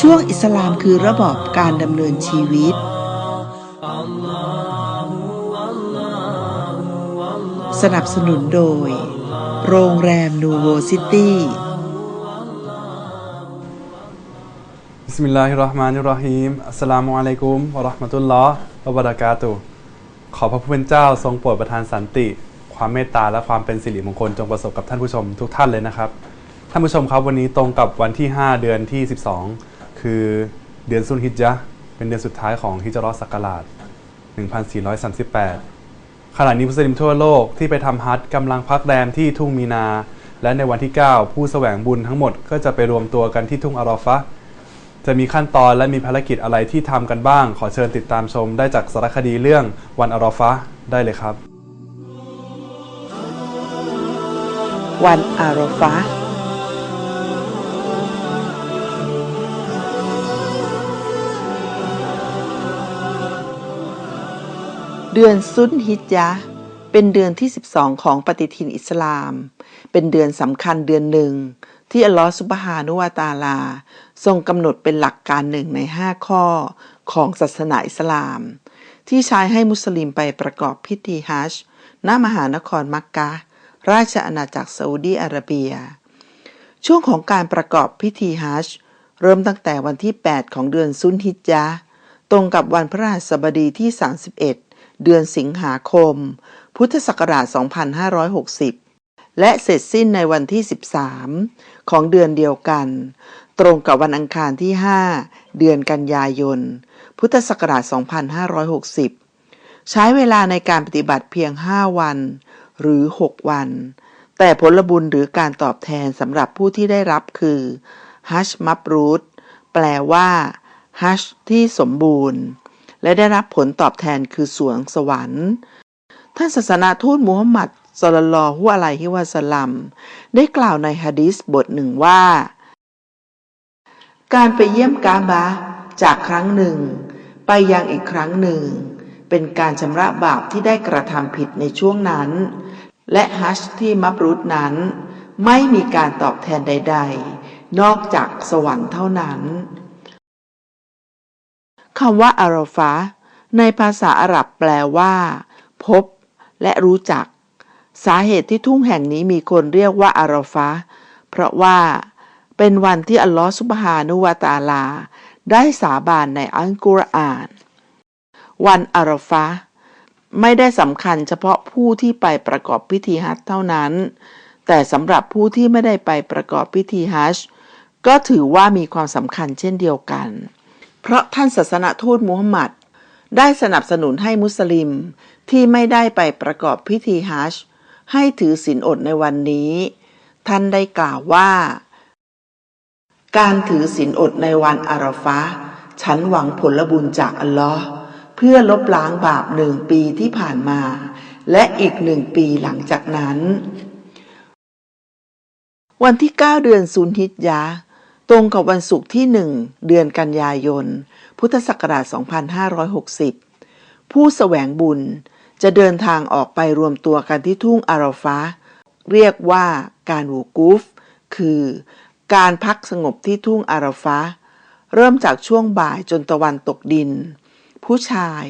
ช่วงอิสลามคือระบอบการดำเนินชีวิต สนับสนุนโดย โรงแรมนูโวซิตี้บิสมิลลาฮิรเราะห์มานิรเราะฮีมอัสสลามุอะลัยกุมวะราะห์มะตุลลอฮ์วะบะรากาตุขอพระผู้เป็นเจ้าทรงโปรดประทานสันติ ความเมตตาและความเป็นสิริมงคลจงประสบกับท่านผู้ชมทุกท่านเลยนะครับ ท่านผู้ชมครับวันนี้ตรงกับวันที่ 5 เดือนที่ 12 คือเดือนซุนฮิจญะเป็นเดือนสุดท้ายของฮิจราะห์ศักราช 1438 ขณะนี้มุสลิมทั่วโลกที่ไปทำฮัจญ์กำลังพักแรมที่ทุ่งมีนา และในวันที่ 9 ผู้แสวงบุญทั้งหมดก็จะไปรวมตัวกันที่ทุ่งอาราฟะจะมีขั้นตอนและมีภารกิจอะไรที่ทำกันบ้าง ขอเชิญติดตามชมได้จากสารคดีเรื่องวันอารอฟะได้เลยครับ วันอารอฟะ เดือนซุนฮิจญะเป็นเดือนที่ 12 ของปฏิทินอิสลาม เป็นเดือนสำคัญเดือนหนึ่ง ที่อัลลอฮฺซุบฮานุวาตาลา ทรงกำหนดเป็นหลักการหนึ่งใน 5 ข้อของศาสนาอิสลาม ที่ใช้ให้มุสลิมไปประกอบพิธีฮัจญ์ณมหานครมักกะ ราชอาณาจักรซาอุดีอาระเบีย ช่วงของการประกอบพิธีฮัจญ์เริ่มตั้งแต่วันที่ 8 ของเดือนซุนฮิจญะตรงกับวันพระราชบดีที่ 31 เดือนสิงหาคม พุทธศักราช 2560 และเสร็จสิ้นในวันที่ 13 ของเดือนเดียวกัน ตรงกับวันอังคารที่ 5 เดือนกันยายน พุทธศักราช 2560 ใช้เวลาในการปฏิบัติเพียง 5 วัน หรือ 6 วัน แต่ผลบุญหรือการตอบแทนสำหรับผู้ที่ได้รับคือฮัชมับรูตแปลว่าฮัชที่สมบูรณ์ และได้รับผลตอบแทนคือสวงสวรรค์ ท่านศาสนาทูตมูฮัมหมัดสลลลลอฮุอะลัยฮิวะสลัม ได้กล่าวในฮะดีษบทหนึ่งว่า การไปเยี่ยมกาบะจากครั้งหนึ่ง ไปยังอีกครั้งหนึ่ง เป็นการชำระบาปที่ได้กระทำผิดในช่วงนั้น และฮัจญ์ที่มับรุษนั้น ไม่มีการตอบแทนใด ๆ นอกจากสวรรค์เท่านั้น คำว่าอารอฟะในภาษาอาหรับแปลว่า พบ และรู้จัก สาเหตุที่ทุ่งแห่งนี้มีคนเรียกว่าอารอฟะเพราะว่า เป็นวันที่อัลลอฮฺสุบฮานุวาตาลา ได้สาบานในอัลกุรอาน วันอารอฟะไม่ได้สำคัญเฉพาะผู้ที่ไปประกอบพิธีฮัจญ์เท่านั้น แต่สำหรับผู้ที่ไม่ได้ไปประกอบพิธีฮัจญ์ก็ถือว่ามีความสำคัญเช่นเดียวกัน เพราะท่านศาสนทูตมูฮัมหมัดได้สนับสนุนให้มุสลิมที่ไม่ได้ไปประกอบพิธีฮัจญ์ให้ถือศีลอดในวันนี้ ท่านได้กล่าวว่า การถือศีลอดในวันอารอฟะฉันหวังผลบุญจากอัลลอฮ์เพื่อลบล้างบาปหนึ่งปีที่ผ่านมา และอีกหนึ่งปีหลังจากนั้น วันที่ 9 เดือนซุนฮิจญะห์ ตรงกับวันศุกร์ที่ 1 เดือนกันยายน พุทธศักราช 2560 ผู้แสวงบุญจะเดินทางออกไปรวมตัวกันที่ทุ่งอาราฟะห์เรียกว่าการวูกูฟ คือการพักสงบที่ทุ่งอาราฟะห์เริ่มจากช่วงบ่ายจนตะวันตกดิน ผู้ชาย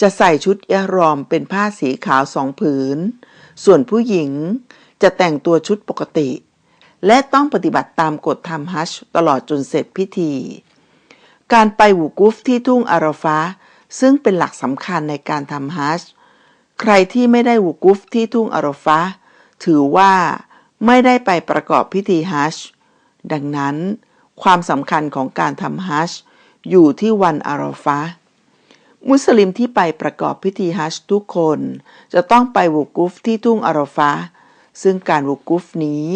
จะใส่ชุดอิหรอมเป็นผ้าสีขาวสองผืน ส่วนผู้หญิงจะแต่งตัวชุดปกติ และต้องปฏิบัติตามกฎทำฮัจตลอดจนเสร็จพิธี การไปวูกุฟที่ทุ่งอาราฟะซึ่งเป็นหลักสำคัญในการทำฮัจใครที่ไม่ได้วูกุฟที่ทุ่งอาราฟะถือว่าไม่ได้ไปประกอบพิธีฮัจดังนั้น ความสำคัญของการทำฮัจอยู่ที่วันอาราฟะมุสลิมที่ไปประกอบพิธีฮัจทุกคน จะต้องไปวูกุฟที่ทุ่งอาราฟะซึ่งการวูกุฟนี้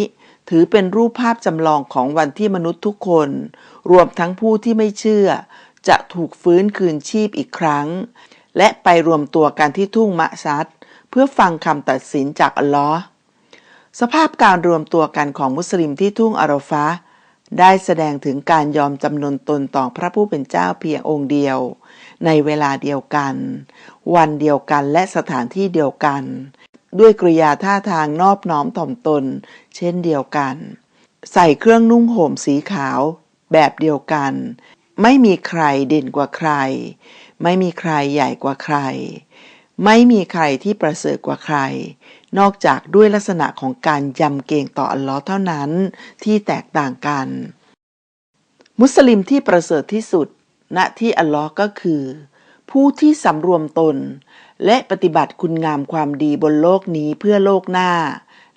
ถือเป็นรูปภาพจำลองของวันที่มนุษย์ทุกคน รวมทั้งผู้ที่ไม่เชื่อ จะถูกฟื้นคืนชีพอีกครั้ง และไปรวมตัวกันที่ทุ่งมะซัดเพื่อฟังคำตัดสินจากอัลลอฮ์สภาพการรวมตัวกันของมุสลิมที่ทุ่งอารฟะได้แสดงถึงการยอมจำนนตนต่อพระผู้เป็นเจ้าเพียงองค์เดียว ในเวลาเดียวกัน วันเดียวกันและสถานที่เดียวกัน ด้วยกริยาท่าทางนอบน้อมถ่อมตน เช่นเดียวกัน ใส่เครื่องนุ่งห่มสีขาวแบบเดียวกัน ไม่มีใครเด่นกว่าใคร ไม่มีใครใหญ่กว่าใคร ไม่มีใครที่ประเสริฐกว่าใคร นอกจากด้วยลักษณะของการยำเกรงต่ออัลลอฮ์เท่านั้นที่แตกต่างกัน มุสลิมที่ประเสริฐที่สุดณที่อัลลอฮ์ก็คือ ผู้ที่สำรวมตน และปฏิบัติคุณงามความดีบนโลกนี้เพื่อโลกหน้า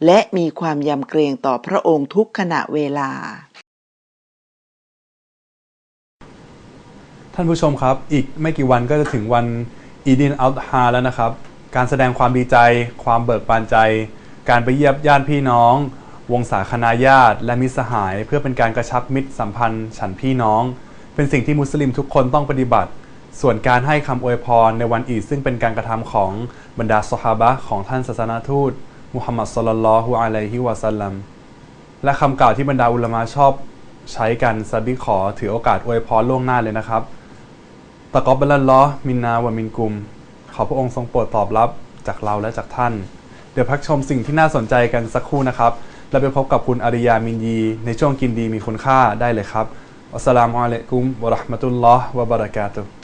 และมีความยำเกรงต่อพระองค์ทุกขณะเวลา ท่านผู้ชมครับ อีกไม่กี่วันก็จะถึงวันอีดินอัลฮาแล้วนะครับ การแสดงความดีใจ ความเบิกบานใจ การไปเยียมญาติพี่น้อง วงศาคณาญาติ และมิตรสหาย เพื่อเป็นการกระชับมิตรสัมพันธ์ฉันพี่น้อง เป็นสิ่งที่มุสลิมทุกคนต้องปฏิบัติ ส่วนการให้คำอวยพรในวันอีดซึ่งเป็นการกระทำของบรรดาสฮาบะของท่านศาสนาทูตมุฮัมมัดสลลัลลอฮุอะลัยฮิวะสัลลัมและคำกล่าวที่บรรดาอุลามะชอบใช้กันซาบิขอถือโอกาสอวยพรล่วงหน้าเลยนะครับตะกอบบัลลอฮ์มินนาวะมินกุม ขอพระองค์ทรงโปรดตอบรับจากเราและจากท่าน เดี๋ยวพักชมสิ่งที่น่าสนใจกันสักครู่นะครับ แล้วไปพบกับคุณอาริยามินยี ในช่วงกินดีมีคุณค่าได้เลยครับอัสสลามุอะลัยกุมวะราะห์มะตุลลอฮ์วะบะเราะกาตุฮ์